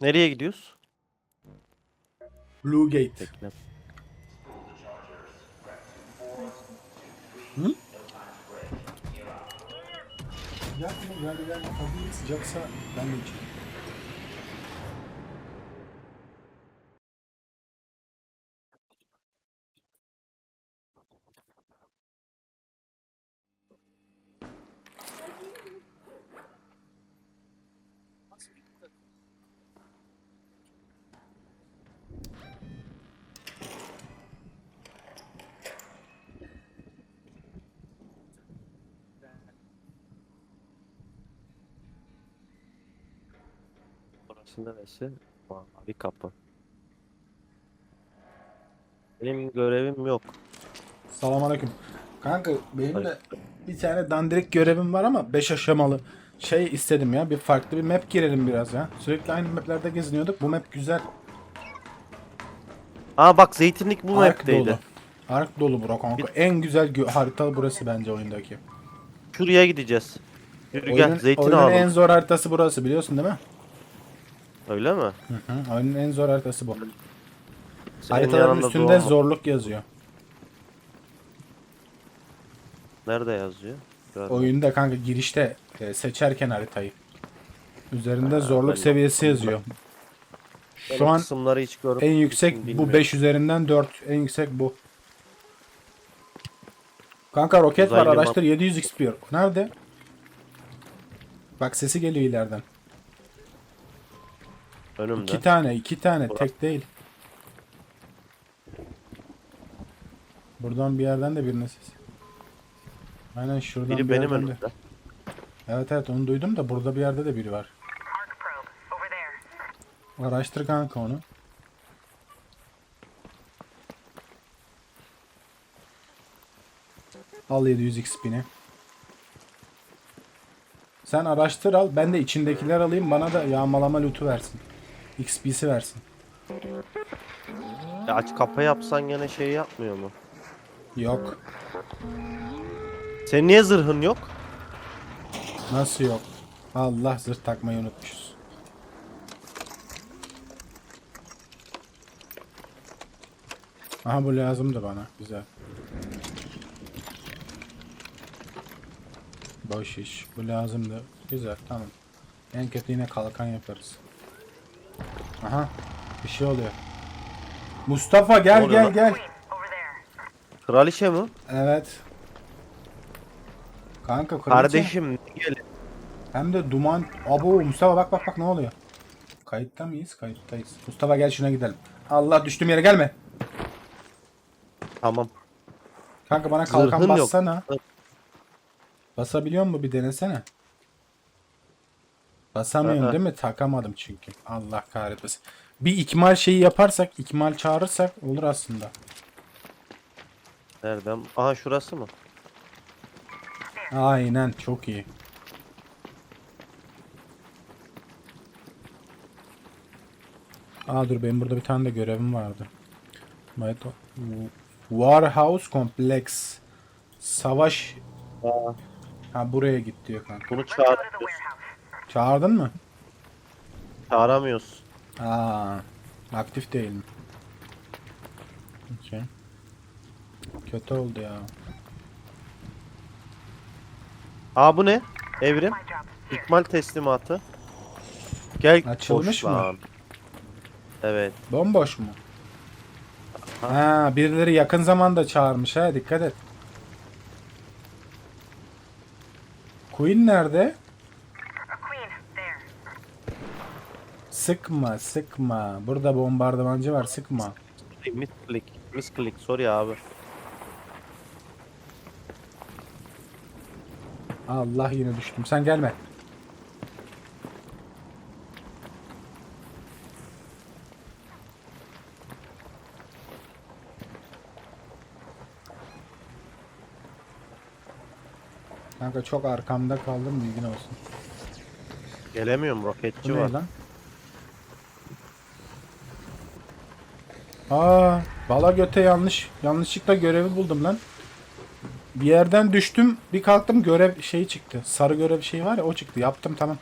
Nereye gidiyoruz? Blue Gate. Bekle. Sıcak mı? Gel gel. Tabii sıcaksa ben de içeyim. Burası neresi? Mavi kapı. Benim görevim yok. Selamünaleyküm. Kanka benim de bir tane dandirik görevim var ama 5 aşamalı. Şey istedim ya bir farklı bir map girelim biraz ya. Sürekli aynı maplerde geziniyorduk. Bu map güzel. Aa bak zeytinlik bu Ark map'teydi. dolu. Ark dolu bro kanka. En güzel harita burası bence oyundaki. Şuraya gideceğiz. Yürü Oyunun, gel zeytin oyunun alalım. en zor haritası burası biliyorsun değil mi? Öyle mi? Hı hı. Oyunun en zor haritası bu. Senin Haritaların yanında üstünde doğma. zorluk yazıyor. Nerede yazıyor? Görmedim. Oyunda kanka girişte e, seçerken haritayı. Üzerinde zorluk ben seviyesi yazıyor. Ben Şu o an kısımları hiç en yüksek bu bilmiyorum. 5 üzerinden 4. En yüksek bu. Kanka roket var Uzaylı map. araştır 700 XP. Nerede? Bak sesi geliyor ileriden. Önümde. İki tane, iki tane, Burası. tek değil. Buradan bir yerden de birine ses. Aynen şuradan Biri bir benim yerden de. önümde. Evet evet onu duydum da burada bir yerde de biri var. Araştır kanka onu. Al 700 XP'ni. Sen araştır al. Ben de içindekiler alayım. Bana da yağmalama lootu versin. XP'si versin. Ya aç kapı yapsan gene şey yapmıyor mu? Yok. Senin niye zırhın yok? Nasıl yok? Allah zırh takmayı unutmuşuz. Aha bu lazımdı bana. Güzel. Boş iş. Bu lazımdı. Güzel tamam. En kötü yine kalkan yaparız. Aha. Bir şey oluyor. Mustafa gel oluyor gel gel. Kraliçe mi? Evet. Kanka kraliçe. Kardeşim gel. Hem de duman. Abo Mustafa bak bak bak ne oluyor? Kayıtta mıyız? Kayıttayız. Mustafa gel şuna gidelim. Allah düştüğüm yere gelme. Tamam. Kanka bana kalkan Zırhın yok. bassana. Basabiliyor mu bir denesene. Basamıyorum Aha. değil mi? Takamadım çünkü. Allah kahretmesin. Bir ikmal şeyi yaparsak, ikmal çağırırsak olur aslında. Nereden? Aha şurası mı? Aynen çok iyi. Aa dur benim burada bir tane de görevim vardı. Warhouse Complex. Savaş. Aa, Ha buraya git diyor kanka. bunu Let's Çağırdın mı? Çağıramıyoruz. Aa, aktif değil mi? Okey. Kötü oldu ya. Aa bu ne? Evrim. İkmal teslimatı. Gel. Açılmış boş mı? lan. Evet. Bomboş mu? Ha, birileri yakın zamanda çağırmış ha dikkat et. Queen nerede? A queen, there. Sıkma sıkma. Burada bombardımancı var sıkma. Misklik. Misklik. Sorry abi. Allah yine düştüm. Sen gelme. Kanka çok arkamda kaldım bilgin olsun. Gelemiyorum. Bu Roketçi ne var. lan? Aa, bala göte yanlış. Yanlışlıkla görevi buldum lan. bir yerden düştüm. Bir kalktım görev şeyi çıktı. Sarı görev şeyi var ya o çıktı. Yaptım tamam.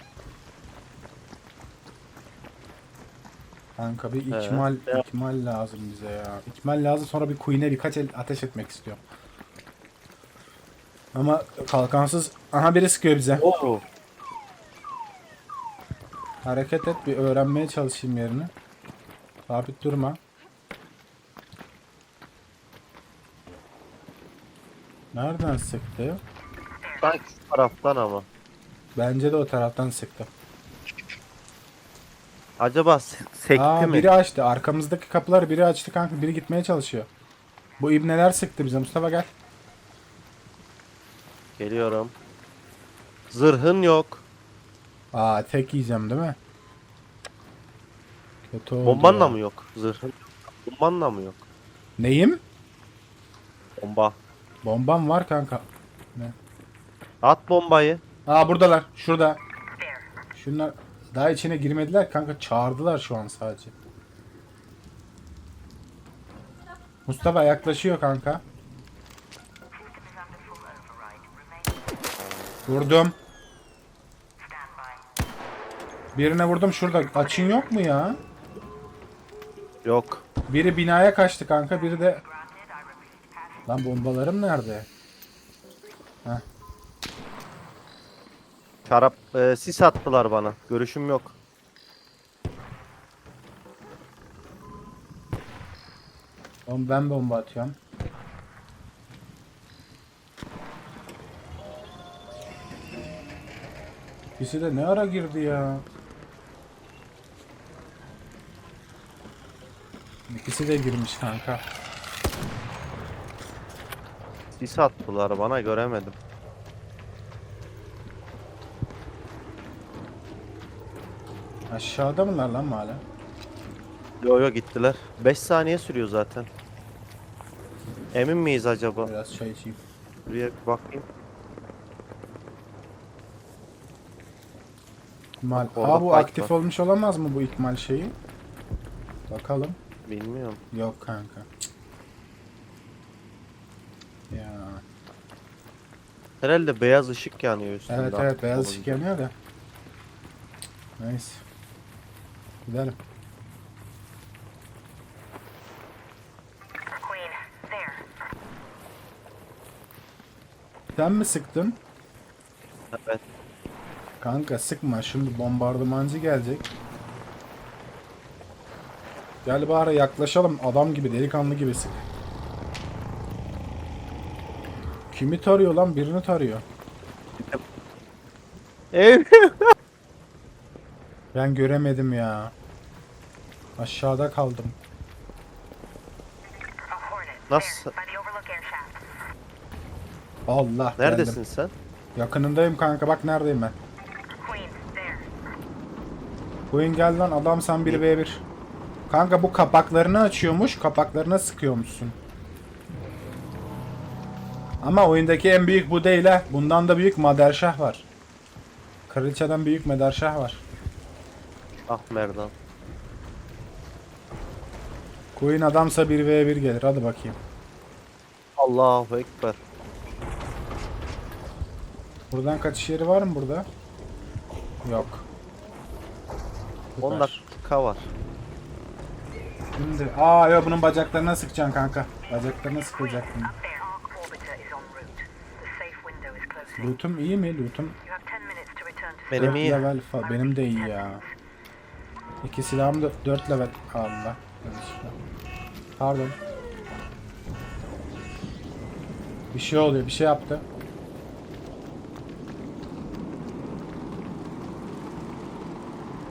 Kanka bir Evet, ikmal ya. ikmal lazım bize ya. İkmal lazım sonra bir Queen'e birkaç el ateş etmek istiyorum. Ama kalkansız aha biri sıkıyor bize. Oo. Hareket et bir öğrenmeye çalışayım yerini. Sabit durma. Nereden sıktı? Sanki taraftan ama. Bence de o taraftan sıktı. Acaba se- sekti Aa mi? biri açtı. Arkamızdaki kapıları biri açtı kanka. Biri gitmeye çalışıyor. Bu ibneler sıktı bize. Mustafa gel. Geliyorum. Zırhın yok. Aa tek yiyeceğim değil mi? Kötü oldu Bomban da ya. mı yok? Zırhın. Bomban da mı yok? Neyim? Bomba. Bombam var kanka. At bombayı. Aa buradalar. Şurada. Şunlar daha içine girmediler kanka. Çağırdılar şu an sadece. Mustafa yaklaşıyor kanka. Vurdum. Birine vurdum şurada. Açın yok mu ya? Yok. Biri binaya kaçtı kanka. Biri de... Lan bombalarım nerede? Şarap e, sis attılar bana. Görüşüm yok. Oğlum ben bomba atıyorum. İkisi de ne ara girdi ya? İkisi de girmiş kanka. Sis attılar bana göremedim. Aşağıda mılar lan hala? Yo yo gittiler. 5 saniye sürüyor zaten. Emin miyiz acaba? Biraz çay içeyim. Buraya bakayım. İkmal. Orada Aa bu fight aktif var. olmuş olamaz mı bu ikmal şeyi? Bakalım. Bilmiyorum. Yok kanka. Cık. Ya. Herhalde beyaz ışık yanıyor üstünde. Evet evet beyaz olunca. ışık yanıyor da. Neyse. Gidelim. Queen, there. Sen mi sıktın? Evet. Kanka sıkma şimdi bombardımancı gelecek. Gel bari yaklaşalım adam gibi delikanlı gibi sık. Kimi tarıyor lan birini tarıyor. Ev. Ben göremedim ya. Aşağıda kaldım. Nasıl? Allah Neredesin geldim. sen? Yakınındayım kanka bak neredeyim ben. Queen gel lan adam sen 1v1. Kanka bu kapaklarını açıyormuş kapaklarına sıkıyormuşsun. Ama oyundaki en büyük bu değil ha. Bundan da büyük Maderşah var. Kraliçeden büyük Maderşah var. Ah Merdan. Queen adamsa 1v1 gelir hadi bakayım. Allahu Ekber. Buradan kaçış yeri var mı burada? Yok. 10 Süper. dakika var. Şimdi aa ya bunun bacaklarına sıkacaksın kanka. Bacaklarına sıkacaktın. Up Lootum iyi mi? Lootum You have 10 minutes to return to Benim iyi. level fa- benim de iyi ya. İki silahım da 4 level. Allah. Pardon. Bir şey oluyor, bir şey yaptı.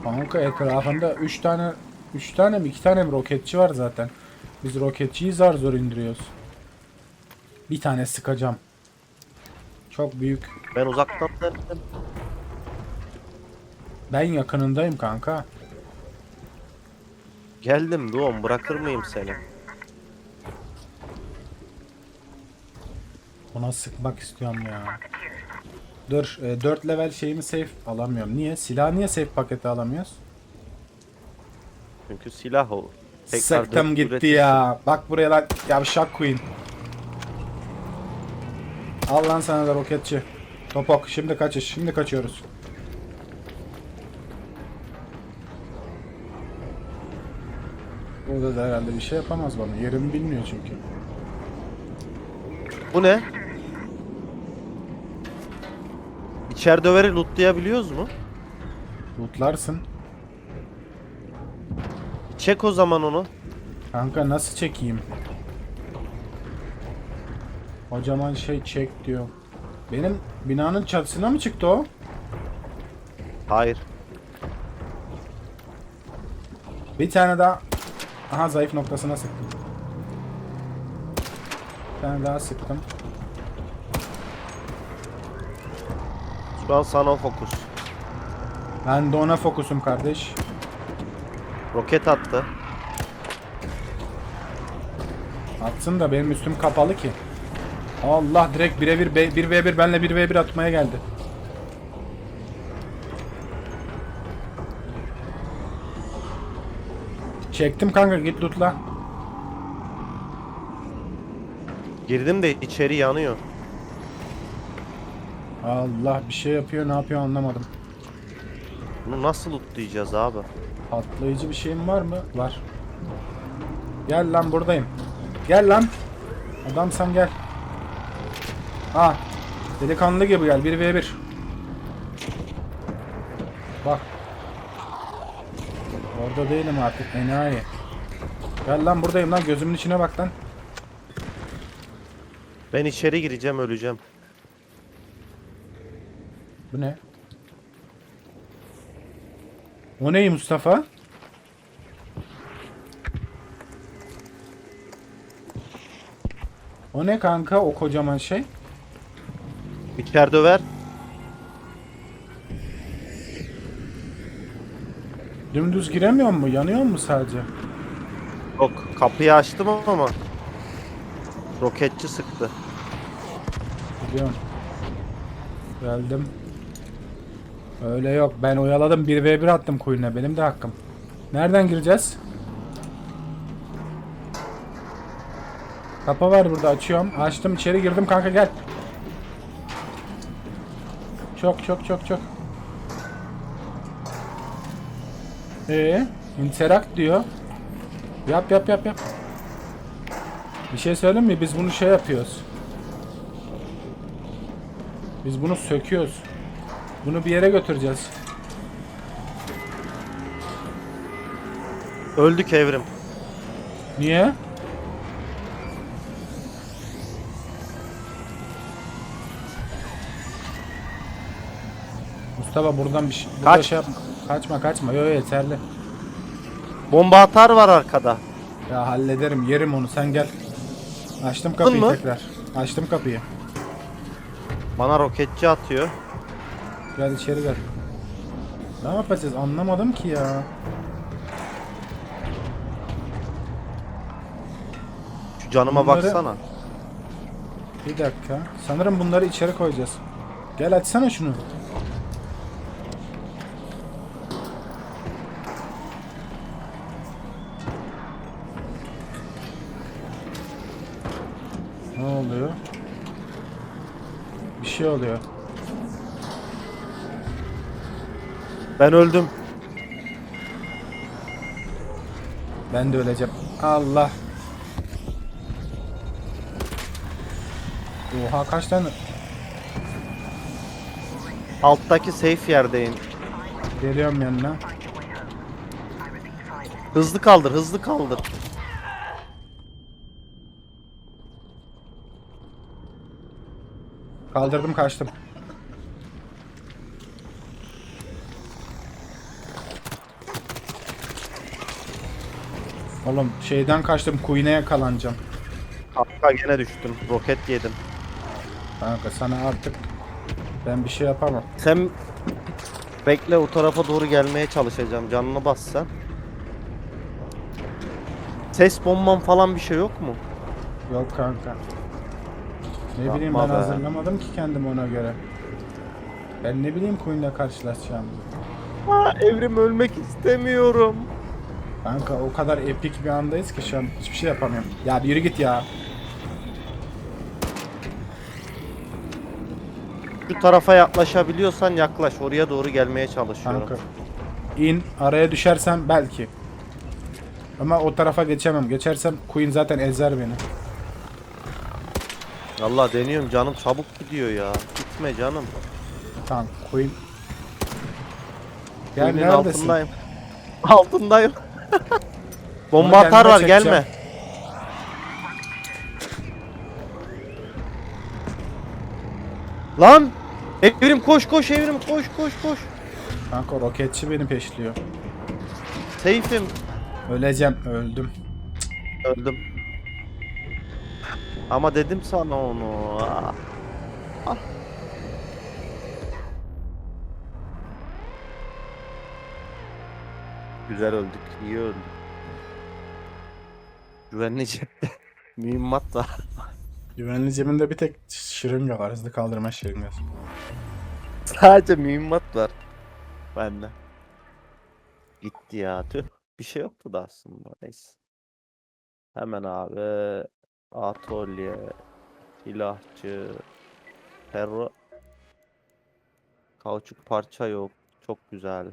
Kanka etrafında 3 tane 3 tane mi 2 tane mi roketçi var zaten. Biz roketçiyi zar zor indiriyoruz. Bir tane sıkacağım. Çok büyük. Ben uzaktan denedim. Ben yakınındayım kanka. Geldim doğum bırakır mıyım seni? Ona sıkmak istiyorum ya. Dur, 4 level şeyimi safe alamıyorum. Niye? Silah niye safe paketi alamıyoruz? Çünkü silah o. Tekrar Sıktım dört gitti üretirsin. ya. Bak buraya lan yavşak queen. Al lan sana da roketçi. Topok şimdi kaçış. Şimdi kaçıyoruz. Burada da herhalde bir şey yapamaz bana. Yerimi bilmiyor çünkü. Bu ne? İçeride döveri lootlayabiliyoruz mu? Lootlarsın. Çek o zaman onu. Kanka nasıl çekeyim? Kocaman şey çek diyor. Benim binanın çatısına mı çıktı o? Hayır. Bir tane daha. Aha zayıf noktasına sıktım. Bir tane daha sıktım. Şu an sana fokus. Ben de ona fokusum kardeş. Roket attı. Atsın da benim üstüm kapalı ki. Allah direkt birebir 1v1 benle 1v1 atmaya geldi. Çektim kanka git lootla. Girdim de içeri yanıyor. Allah bir şey yapıyor ne yapıyor anlamadım. Bunu nasıl lootlayacağız abi? Patlayıcı bir şeyin var mı? Var. Gel lan buradayım. Gel lan. Adamsan gel. Ha. Delikanlı gibi gel. 1v1. Bak. Orada değilim artık. Enayi. Gel lan buradayım lan. Gözümün içine bak lan. Ben içeri gireceğim öleceğim. Bu ne? O ne Mustafa? O ne kanka o kocaman şey? İçeride döver. Dümdüz giremiyor mu? Yanıyor mu sadece? Yok kapıyı açtım ama. Roketçi sıktı. Gidiyorum. Geldim. Öyle yok. Ben oyaladım. 1v1 attım kuyuna. Benim de hakkım. Nereden gireceğiz? Kapı var burada. Açıyorum. Açtım. içeri girdim. Kanka gel. Çok çok çok çok. Ee, interact diyor. Yap yap yap yap. Bir şey söyleyeyim mi? Biz bunu şey yapıyoruz. Biz bunu söküyoruz. Bunu bir yere götüreceğiz. Öldük evrim. Niye? Mustafa buradan bir şey, burada Kaç. şey yapma. Kaçma kaçma. Yo yo yeterli. Bomba atar var arkada. Ya hallederim. Yerim onu. Sen gel. Açtım kapıyı mı? tekrar. Açtım kapıyı. Bana roketçi atıyor. Gel içeri gel. Ne yapacağız? Anlamadım ki ya. Şu canıma Bunları- baksana. Bir dakika. Sanırım bunları içeri koyacağız. Gel açsana şunu. Ne oluyor? Bir şey oluyor. Ben öldüm. Ben de öleceğim. Allah. Oha kaç tane? Alttaki safe yerdeyim. Geliyorum yanına. Hızlı kaldır, hızlı kaldır. Kaldırdım kaçtım. Oğlum şeyden kaçtım Queen'e yakalanacağım. Kanka gene düştüm. Roket yedim. Kanka sana artık ben bir şey yapamam. Sen bekle o tarafa doğru gelmeye çalışacağım. Canını bas sen. Ses bomban falan bir şey yok mu? Yok kanka. Ne Yapma bileyim ben be. hazırlamadım ki kendimi ona göre. Ben ne bileyim Queen'le karşılaşacağımızı. Ha, evrim ölmek istemiyorum. Kanka o kadar epik bir andayız ki şu an hiçbir şey yapamıyorum. Ya bir yürü git ya. Şu tarafa yaklaşabiliyorsan yaklaş. Oraya doğru gelmeye çalışıyorum. Kanka. İn araya düşersem belki. Ama o tarafa geçemem. Geçersem Queen zaten ezer beni. Allah deniyorum canım çabuk gidiyor ya. Gitme canım. Tamam Queen. Gel Kuyunun neredesin? altındayım. Altındayım. Bomba atarlar çekeceğim. gelme. Lan! Evrim koş koş Evrim koş koş koş. Kanka roketçi beni peşliyor. Seyfim. Öleceğim. Öldüm. Öldüm. Ama dedim sana onu. Ah. Ah. Güzel öldük. iyi öldük. Güvenli cepte. Mühimmat da. Güvenli cebimde bir tek şırınga var. Hızlı kaldırma şırıngası. Sadece mühimmat var. Bende. Gitti ya. Tüh. Bir şey yoktu da aslında. Neyse. Hemen abi. Atölye. Silahçı. Ferro. Kauçuk parça yok. Çok güzel.